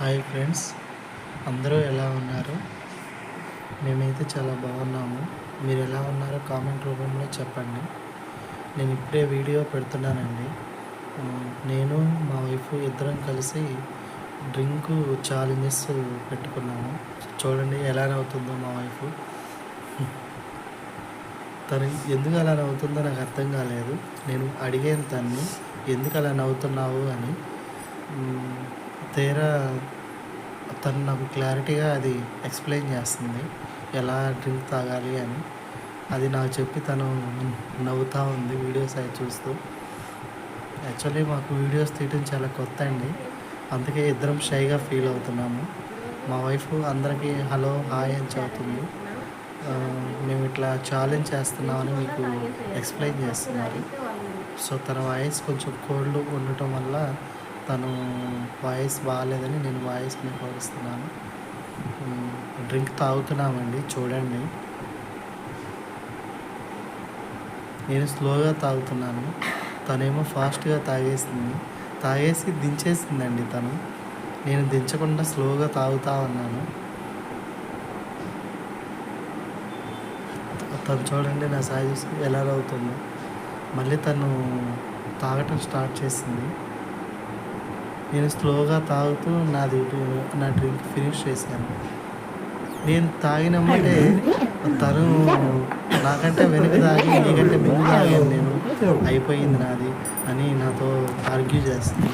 Hi friends అందరూ ఎలా ఉన్నారు? మేమైతే చాలా బాగున్నాము. మీరు ఎలా ఉన్నారో కామెంట్ రూపంలో చెప్పండి. నేను ఇప్పుడే వీడియో పెడుతున్నానండి. నేను మా వైఫ్ ఇద్దరం కలిసి డ్రింక్ ఛాలెంజెస్ పెట్టుకున్నాము. చూడండి ఎలా అవుతుందో మా వైఫ్. తను ఎందుకు అలా నవ్వుతుందో నాకు అర్థం కాలేదు. నేను అడిగాను తన్ని ఎందుకు అలా నవ్వుతున్నావు? అని. తీరా తను నాకు క్లారిటీగా అది ఎక్స్ప్లెయిన్ చేస్తుంది. ఎలా డ్రింక్ తాగాలి అని. అది నాకు చెప్పి తను నవ్వుతూ ఉంది వీడియోస్ అవి చూస్తూ. యాక్చువల్లీ మాకు వీడియోస్ తీయటం చాలా కొత్త అండి. అందుకే ఇద్దరం షైగా ఫీల్ అవుతున్నాము. మా వైఫ్ అందరికీ హలో హాయ్ అని చెబుతుంది. మేము ఇట్లా ఛాలెంజ్ చేస్తున్నామని మీకు ఎక్స్ప్లెయిన్ చేస్తున్నారు. సో తన వాయిస్ కొంచెం కోల్డ్ ఉండటం వల్ల తను వాయిస్ బాగాలేదని నేను వాయిస్ని కోరుస్తున్నాను డ్రింక్ తాగుతున్నామండి చూడండి. నేను స్లోగా తాగుతున్నాను. తనేమో ఫాస్ట్గా తాగేసింది. తాగేసి దించేసిందండి తను. నేను దించకుండా స్లోగా తాగుతా ఉన్నాను. తను చూడండి నా సాయి ఎలా అవుతుందో. మళ్ళీ తను తాగటం స్టార్ట్ చేసింది. నేను స్లోగా తాగుతూ నాది నా డ్రింక్ ఫినిష్ చేశాను. నేను తాగినమ్మటే తను నాకంటే వెనక తాగి నీకంటే ముందు తాగాను నేను. అయిపోయింది నాది అని నాతో ఆర్గ్యూ చేస్తుంది.